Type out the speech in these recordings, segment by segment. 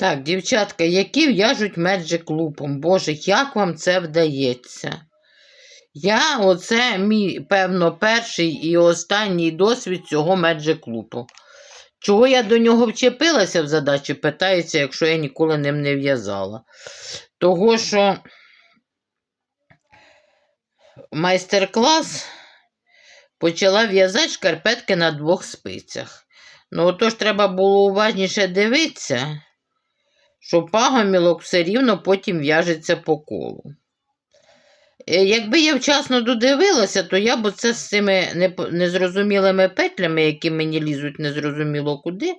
Так, дівчатка, які в'яжуть Magic лупом? Боже, як вам це вдається? Я, оце мій, певно, перший і останній досвід цього Magic лупу. Чого я до нього вчепилася в задачі, питається, якщо я ніколи ним не в'язала. Того, що майстер-клас почала в'язати шкарпетки на двох спицях. Ну, отож треба було уважніше дивитися, що пагомілок все рівно потім в'яжеться по колу. Е, Якби я вчасно додивилася, то я б оце з цими незрозумілими петлями, які мені лізуть незрозуміло куди,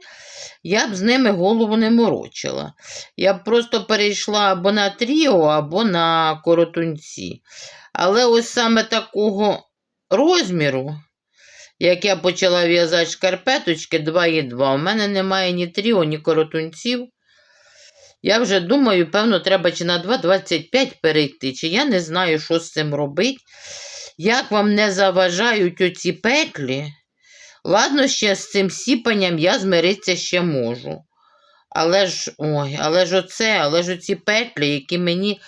я б з ними голову не морочила. Я б просто перейшла або на тріо, або на коротунці. Але ось саме такого розміру, як я почала в'язати шкарпеточки 2,2, у мене немає ні тріо, ні коротунців. Я вже думаю, певно, треба чи на 2,25 перейти, чи я не знаю, що з цим робити. Як вам не заважають оці петлі? Ладно, ще з цим сіпанням я змиритися ще можу. Але ж, ой, але ж оце, але ж оці петлі, які мені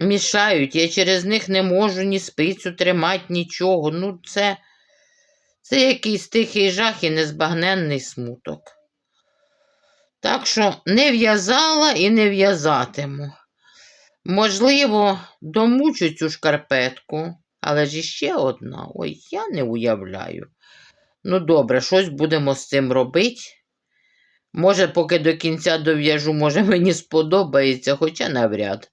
мішають, я через них не можу ні спицю тримати, нічого. Ну, це, це якийсь тихий жах і незбагненний смуток. Так що не в'язала і не в'язатиму. Можливо, домучу цю шкарпетку, але ж іще одна. Ой, я не уявляю. Ну, добре, щось будемо з цим робити. Може, поки до кінця дов'яжу, може, мені сподобається, хоча навряд.